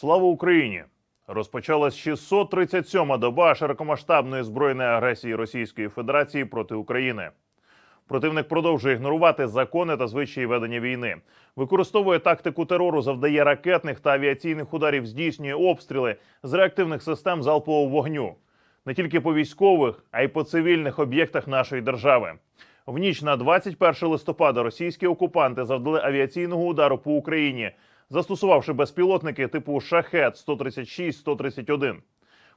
Слава Україні! Розпочалась 637-ма доба широкомасштабної збройної агресії Російської Федерації проти України. Противник продовжує ігнорувати закони та звичаї ведення війни, використовує тактику терору, завдає ракетних та авіаційних ударів, здійснює обстріли з реактивних систем залпового вогню не тільки по військових, а й по цивільних об'єктах нашої держави. В ніч на 21 листопада російські окупанти завдали авіаційного удару по Україні, застосувавши безпілотники типу Шахет 136-131.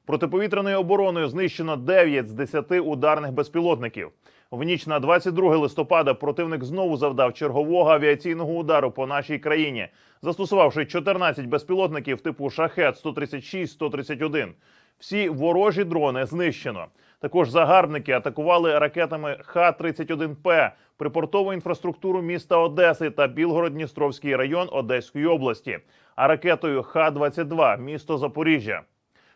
Протиповітряною обороною знищено 9 з 10 ударних безпілотників. В ніч на 22 листопада противник знову завдав чергового авіаційного удару по нашій країні, застосувавши 14 безпілотників типу Шахет 136-131. Всі ворожі дрони знищено. Також загарбники атакували ракетами Х-31П припортову інфраструктуру міста Одеси та Білгород-Дністровський район Одеської області, а ракетою Х-22 місто Запоріжжя.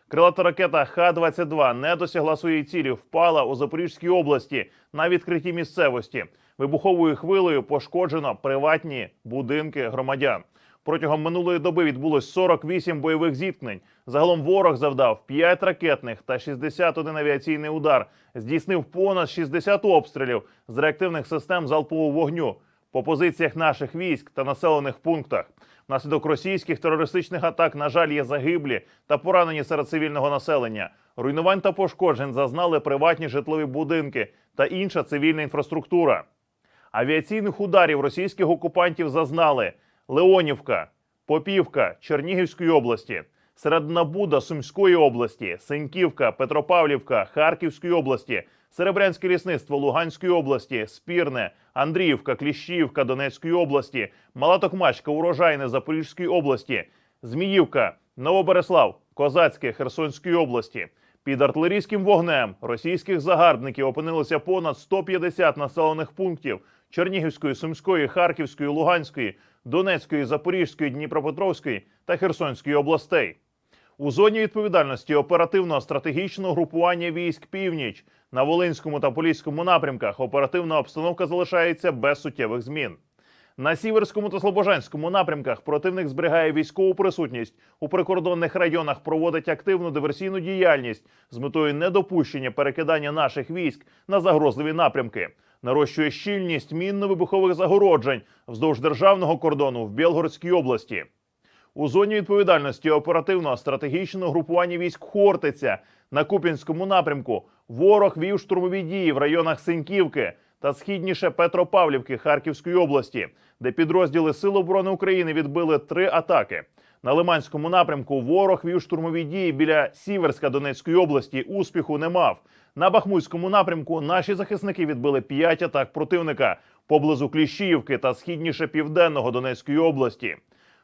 Крилата ракета Х-22 не досягла своєї цілі, впала у Запорізькій області на відкритій місцевості. Вибуховою хвилею пошкоджено приватні будинки громадян. Протягом минулої доби відбулось 48 бойових зіткнень. Загалом ворог завдав 5 ракетних та 61 авіаційний удар, здійснив понад 60 обстрілів з реактивних систем залпового вогню по позиціях наших військ та населених пунктах. Внаслідок російських терористичних атак, на жаль, є загиблі та поранені серед цивільного населення. Руйнувань та пошкоджень зазнали приватні житлові будинки та інша цивільна інфраструктура. Авіаційних ударів російських окупантів зазнали Леонівка, Попівка Чернігівської області, Середнабуда Сумської області, Сеньківка, Петропавлівка Харківської області, Серебрянське лісництво Луганської області, Спірне, Андріївка, Кліщіївка Донецької області, Мала Токмачка, Урожайне Запорізької області, Зміївка, Новобереслав, Козацьке Херсонської області. Під артилерійським вогнем російських загарбників опинилося понад 150 населених пунктів Чернігівської, Сумської, Харківської, Луганської, Донецької, Запорізької, Дніпропетровської та Херсонської областей. У зоні відповідальності оперативного стратегічного групування військ північ на Волинському та Поліському напрямках оперативна обстановка залишається без суттєвих змін. На Сіверському та Слобожанському напрямках противник зберігає військову присутність у прикордонних районах, проводить активну диверсійну діяльність з метою недопущення перекидання наших військ на загрозливі напрямки, нарощує щільність мінно-вибухових загороджень вздовж державного кордону в Білгородській області. У зоні відповідальності оперативного стратегічного групування військ Хортиця на Куп'янському напрямку ворог вів штурмові дії в районах Синьківки та східніше Петропавлівки Харківської області, де підрозділи Сил оборони України відбили три атаки. На Лиманському напрямку ворог вів штурмові дії біля Сіверська Донецької області. Успіху не мав. На Бахмутському напрямку наші захисники відбили п'ять атак противника поблизу Кліщіївки та східніше південного Донецької області.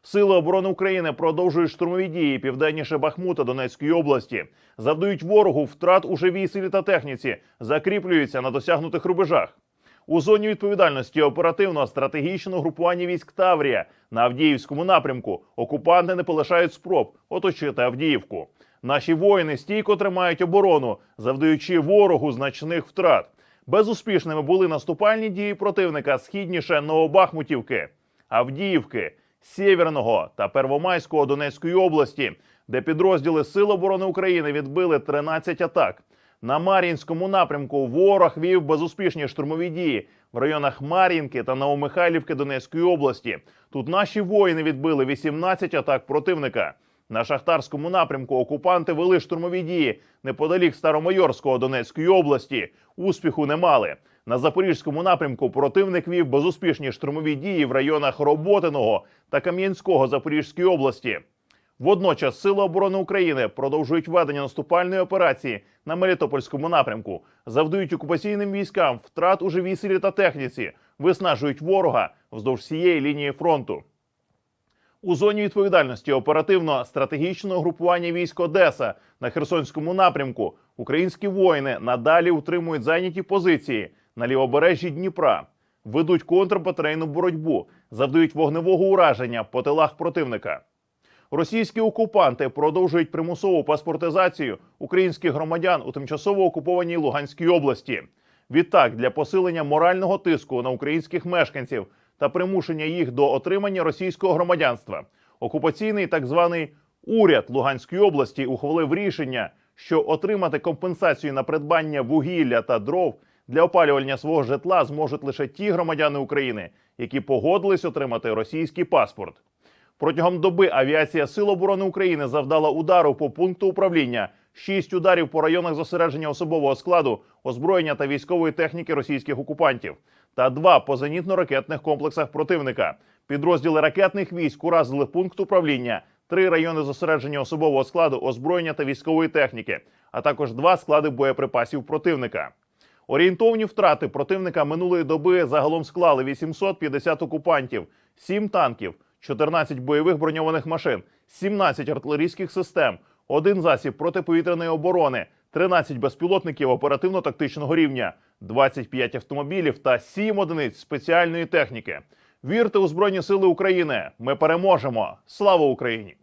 Сили оборони України продовжують штурмові дії південніше Бахмута Донецької області, завдають ворогу втрат у живій силі та техніці, закріплюються на досягнутих рубежах. У зоні відповідальності оперативного стратегічного групування військ Таврія на Авдіївському напрямку окупанти не полишають спроб оточити Авдіївку. Наші воїни стійко тримають оборону, завдаючи ворогу значних втрат. Безуспішними були наступальні дії противника східніше Новобахмутівки, Авдіївки, Сєвєрного та Первомайського Донецької області, де підрозділи Сил оборони України відбили 13 атак. На Мар'їнському напрямку ворог вів безуспішні штурмові дії в районах Мар'їнки та Новомихайлівки Донецької області. Тут наші воїни відбили 18 атак противника. На шахтарському напрямку окупанти вели штурмові дії неподалік Старомайорського Донецької області. Успіху не мали. На запорізькому напрямку противник вів безуспішні штурмові дії в районах Роботиного та Кам'янського Запорізької області. Водночас Сили оборони України продовжують ведення наступальної операції на Мелітопольському напрямку, завдають окупаційним військам втрат у живій силі та техніці, виснажують ворога вздовж всієї лінії фронту. У зоні відповідальності оперативно-стратегічного групування військ Одеса на Херсонському напрямку українські воїни надалі утримують зайняті позиції на лівобережжі Дніпра, ведуть контрбатарейну боротьбу, завдають вогневого ураження по тилах противника. Російські окупанти продовжують примусову паспортизацію українських громадян у тимчасово окупованій Луганській області. Відтак, для посилення морального тиску на українських мешканців та примушення їх до отримання російського громадянства, окупаційний так званий Уряд Луганської області ухвалив рішення, що отримати компенсацію на придбання вугілля та дров для опалювання свого житла зможуть лише ті громадяни України, які погодились отримати російський паспорт. Протягом доби авіація Сил оборони України завдала удару по пункту управління, шість ударів по районах зосередження особового складу, озброєння та військової техніки російських окупантів, та два по зенітно-ракетних комплексах противника. Підрозділи ракетних військ уразили пункт управління, три райони зосередження особового складу, озброєння та військової техніки, а також два склади боєприпасів противника. Орієнтовні втрати противника минулої доби загалом склали 850 окупантів, 7 танків, 14 бойових броньованих машин, 17 артилерійських систем, один засіб протиповітряної оборони, 13 безпілотників оперативно-тактичного рівня, 25 автомобілів та 7 одиниць спеціальної техніки. Вірте у Збройні Сили України! Ми переможемо! Слава Україні!